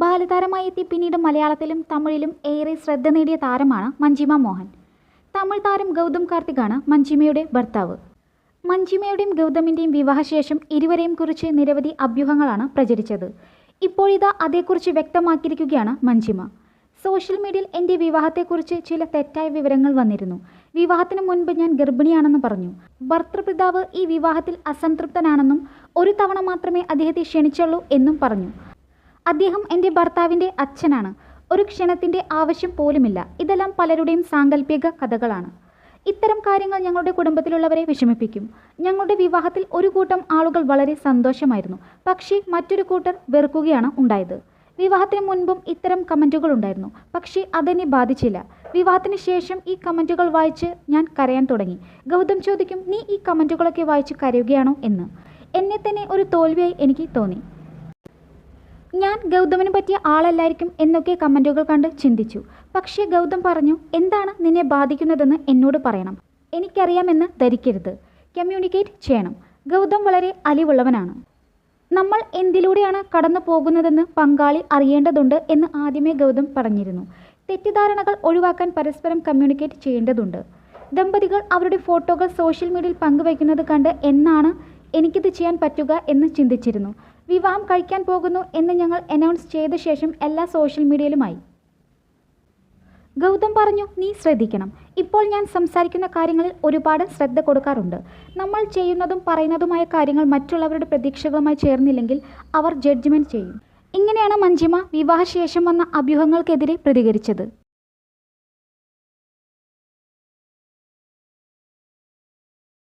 ബാലതാരമായി എത്തി പിന്നീട് മലയാളത്തിലും തമിഴിലും ഏറെ ശ്രദ്ധ നേടിയ താരമാണ് മഞ്ജിമ മോഹൻ. തമിഴ് താരം ഗൗതം കാർത്തികാണ് മഞ്ജിമയുടെ ഭർത്താവ്. മഞ്ജിമയുടെയും ഗൗതമിന്റെയും വിവാഹശേഷം ഇരുവരെയും കുറിച്ച് നിരവധി അഭ്യൂഹങ്ങളാണ് പ്രചരിച്ചത്. ഇപ്പോഴിതാ അതേക്കുറിച്ച് വ്യക്തമാക്കിയിരിക്കുകയാണ് മഞ്ജിമ. സോഷ്യൽ മീഡിയയിൽ എന്റെ വിവാഹത്തെക്കുറിച്ച് ചില തെറ്റായ വിവരങ്ങൾ വന്നിരുന്നു. വിവാഹത്തിന് മുൻപ് ഞാൻ ഗർഭിണിയാണെന്ന് പറഞ്ഞു. ഭർത്തൃപിതാവ് ഈ വിവാഹത്തിൽ അസംതൃപ്തനാണെന്നും ഒരു തവണ മാത്രമേ അദ്ദേഹത്തെ ക്ഷണിച്ചുള്ളൂ എന്നും പറഞ്ഞു. അദ്ദേഹം എന്റെ ഭർത്താവിന്റെ അച്ഛനാണ്. ഒരു ക്ഷണത്തിന്റെ ആവശ്യം പോലുമില്ല. ഇതെല്ലാം പലരുടെയും സാങ്കല്പിക കഥകളാണ്. ഇത്തരം കാര്യങ്ങൾ ഞങ്ങളുടെ കുടുംബത്തിലുള്ളവരെ വിഷമിപ്പിക്കും. ഞങ്ങളുടെ വിവാഹത്തിൽ ഒരു കൂട്ടം ആളുകൾ വളരെ സന്തോഷമായിരുന്നു. പക്ഷേ മറ്റൊരു കൂട്ടർ വെറുക്കുകയാണ് ഉണ്ടായത്. വിവാഹത്തിന് മുൻപും ഇത്തരം കമന്റുകൾ ഉണ്ടായിരുന്നു. പക്ഷേ അതെന്നെ ബാധിച്ചില്ല. വിവാഹത്തിന് ശേഷം ഈ കമന്റുകൾ വായിച്ച് ഞാൻ കരയാൻ തുടങ്ങി. ഗൗതം ചോദിക്കും നീ ഈ കമന്റുകളൊക്കെ വായിച്ച് കരയുകയാണോ? എന്ന്. എന്നെ തന്നെ ഒരു തോൽവിയായി എനിക്ക് തോന്നി. ഞാൻ ഗൗതമിന് പറ്റിയ ആളല്ലായിരിക്കും എന്നൊക്കെ കമന്റുകൾ കണ്ട് ചിന്തിച്ചു. പക്ഷേ ഗൗതം പറഞ്ഞു എന്താണ് നിന്നെ ബാധിക്കുന്നതെന്ന് എന്നോട് പറയണം. എനിക്കറിയാമെന്ന് ധരിക്കരുത്. കമ്മ്യൂണിക്കേറ്റ് ചെയ്യണം. ഗൗതം വളരെ അലിവുള്ളവനാണ്. നമ്മൾ എന്തിലൂടെയാണ് കടന്നു പോകുന്നതെന്ന് പങ്കാളി അറിയേണ്ടതുണ്ട് എന്ന് ആദ്യമേ ഗൗതം പറഞ്ഞിരുന്നു. തെറ്റിദ്ധാരണകൾ ഒഴിവാക്കാൻ പരസ്പരം കമ്മ്യൂണിക്കേറ്റ് ചെയ്യേണ്ടതുണ്ട്. ദമ്പതികൾ അവരുടെ ഫോട്ടോകൾ സോഷ്യൽ മീഡിയയിൽ പങ്കുവയ്ക്കുന്നത് കണ്ട് എന്നാണ് എനിക്കിത് ചെയ്യാൻ പറ്റുക എന്ന് ചിന്തിച്ചിരുന്നു. വിവാഹം കഴിക്കാൻ പോകുന്നു എന്ന് ഞങ്ങൾ അനൗൺസ് ചെയ്ത ശേഷം എല്ലാ സോഷ്യൽ മീഡിയയിലുമായി ഗൗതം പറഞ്ഞു നീ ശ്രദ്ധിക്കണം. ഇപ്പോൾ ഞാൻ സംസാരിക്കുന്ന കാര്യങ്ങളിൽ ഒരുപാട് ശ്രദ്ധ കൊടുക്കാറുണ്ട്. നമ്മൾ ചെയ്യുന്നതും പറയുന്നതുമായ കാര്യങ്ങൾ മറ്റുള്ളവരുടെ പ്രതീക്ഷകളുമായി ചേർന്നില്ലെങ്കിൽ അവർ ജഡ്ജ്മെന്റ് ചെയ്യും. ഇങ്ങനെയാണ് മഞ്ജിമ വിവാഹശേഷം വന്ന അഭ്യൂഹങ്ങൾക്കെതിരെ പ്രതികരിച്ചത്.